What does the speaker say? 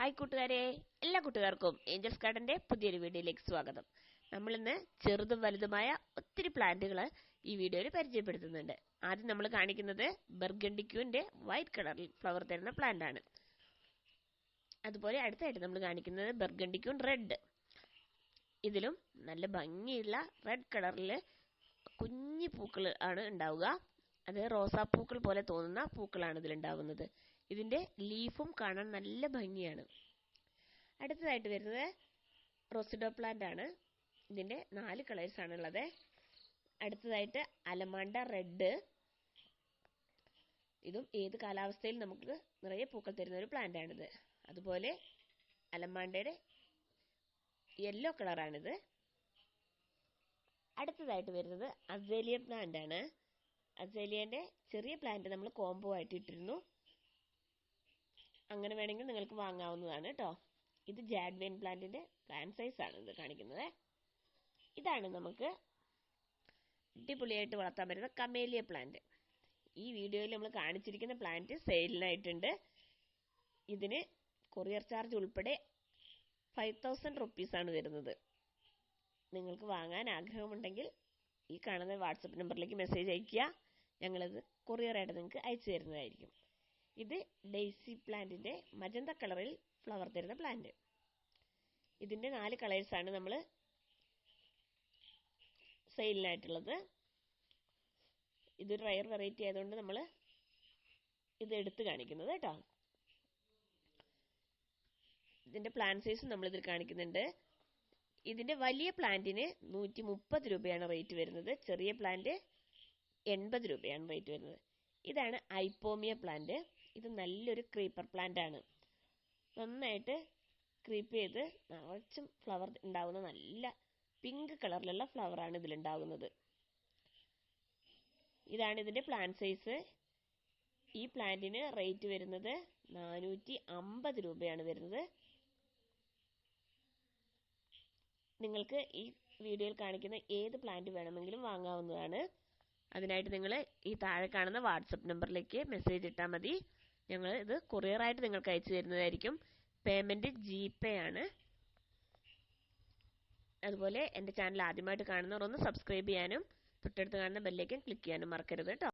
Hi കൂട്ടുകാരെ എല്ലാ കൂട്ടുകാർക്കും ഏഞ്ചൽസ് ഗാർഡന്റെ പുതിയൊരു വീഡിയോയിലേക്ക് സ്വാഗതം. നമ്മൾ ഇന്ന് ചെറുതും വലുതുമായ ഒത്തിരി പ്ലാന്റുകൾ ഈ വീഡിയോയിൽ പരിചയപ്പെടുത്തുന്നുണ്ട്. ആദ്യം നമ്മൾ കാണിക്കുന്നത് ബെർഗണ്ടിക്യൂന്റെ വൈറ്റ് കളറിൽ ഫ്ലവർ തരുന്ന പ്ലാന്റ് ആണ്. അതുപോലെ അടുത്തായിട്ട് നമ്മൾ കാണിക്കുന്നത് ബർഗണ്ടിക്യൂൺ റെഡ്. ഇതിലും നല്ല ഭംഗിയുള്ള റെഡ് കളറിൽ കുഞ്ഞു പൂക്കൾ ആണ് ഉണ്ടാവുക. അത് റോസാപ്പൂക്കൾ പോലെ തോന്നുന്ന പൂക്കളാണ് ഇതിലുണ്ടാവുന്നത്. ഇതിന്റെ ലീഫും കാണാൻ നല്ല ഭംഗിയാണ്. അടുത്തതായിട്ട് വരുന്നത് റോസിഡോ പ്ലാന്റ് ആണ്. ഇതിന്റെ നാല് കളേഴ്സ് ആണ് ഉള്ളത്. അടുത്തതായിട്ട് അലമാണ്ട റെഡ് ഇതും ഏത് കാലാവസ്ഥയിൽ നമുക്ക് നിറയെ പൂക്കൾ തരുന്ന ഒരു പ്ലാന്റ് ആണിത്. അതുപോലെ അലമാണ്ടയുടെ യെല്ലോ കളറാണിത് അടുത്തതായിട്ട് വരുന്നത് അസേലിയ പ്ലാന്റ് ആണ്. അസേലിയന്റെ ചെറിയ പ്ലാന്റ് നമ്മൾ കോംബോ ആയിട്ട് ഇട്ടിരുന്നു. അങ്ങനെ വേണമെങ്കിൽ നിങ്ങൾക്ക് വാങ്ങാവുന്നതാണ് കേട്ടോ ഇത് ജാഡ്വെൻ പ്ലാന്റിന്റെ പ്ലാൻ സൈസ് ആണ് ഇത് കാണിക്കുന്നത്. ഇതാണ് നമുക്ക് അടിപൊളിയായിട്ട് വളർത്താൻ പറ്റുന്ന കമേലിയ പ്ലാന്റ് ഈ വീഡിയോയിൽ നമ്മൾ കാണിച്ചിരിക്കുന്ന പ്ലാന്റ് സെയിലിനായിട്ടുണ്ട് ഇതിന് കൊറിയർ ചാർജ് ഉൾപ്പെടെ ഫൈവ് തൗസൻഡ് റുപ്പീസാണ് വരുന്നത്. നിങ്ങൾക്ക് വാങ്ങാൻ ആഗ്രഹമുണ്ടെങ്കിൽ ഈ കാണുന്ന വാട്സപ്പ് നമ്പറിലേക്ക് മെസ്സേജ് അയയ്ക്കുക. ഞങ്ങളത് കൊറിയറായിട്ട് നിങ്ങൾക്ക് അയച്ചു തരുന്നതായിരിക്കും. ഇത് ഡെയ്സി പ്ലാന്റിന്റെ മജന്ത കളറിൽ ഫ്ലവർ തരുന്ന പ്ലാന്റ്. ഇതിന്റെ നാല് കളേഴ്സാണ് നമ്മൾ സെയിലിനായിട്ടുള്ളത്. ഇതൊരു റയർ വെറൈറ്റി ആയതുകൊണ്ട് നമ്മൾ ഇത് എടുത്ത് കാണിക്കുന്നത് കേട്ടോ. ഇതിന്റെ പ്ലാൻ സൈസ് നമ്മൾ ഇതിൽ കാണിക്കുന്നുണ്ട്. ഇതിന്റെ വലിയ പ്ലാന്റിന് നൂറ്റി മുപ്പത് രൂപയാണ് റേറ്റ് വരുന്നത്. ചെറിയ പ്ലാന്റ് എൺപത് രൂപയാണ് റേറ്റ് വരുന്നത്. ഇതാണ് ഐപ്പോമിയ പ്ലാന്റ്. ഇത് നല്ലൊരു ക്രീപ്പർ പ്ലാന്റ് ആണ്. നന്നായിട്ട് ക്രീപ്പ് ചെയ്ത് നിറച്ചും ഫ്ലവർ ഉണ്ടാവുന്ന നല്ല പിങ്ക് കളറിലുള്ള ഫ്ലവർ ആണ് ഇതിലുണ്ടാകുന്നത് ഇതാണ് ഇതിന്റെ പ്ലാന്റ് സൈസ് ഈ പ്ലാന്റിന് റേറ്റ് വരുന്നത് നാനൂറ്റി അമ്പത് രൂപയാണ് വരുന്നത്. നിങ്ങൾക്ക് ഈ വീഡിയോയിൽ കാണിക്കുന്ന ഏത് പ്ലാന്റ് വേണമെങ്കിലും വാങ്ങാവുന്നതാണ്. അതിനായിട്ട് നിങ്ങൾ ഈ താഴെ കാണുന്ന വാട്സപ്പ് നമ്പറിലേക്ക് മെസ്സേജ് ഇട്ടാൽ മതി. ഞങ്ങൾ ഇത് കൊറിയറായിട്ട് നിങ്ങൾക്ക് അയച്ചു തരുന്നതായിരിക്കും. പേയ്മെന്റ് ജിപേ ആണ്. അതുപോലെ എന്റെ ചാനൽ ആദ്യമായിട്ട് കാണുന്നവർ ഒന്ന് സബ്സ്ക്രൈബ് ചെയ്യാനും തൊട്ടടുത്ത് കാണുന്ന ബെല്ലേക്കും ക്ലിക്ക് ചെയ്യാനും മറക്കരുത് കേട്ടോ.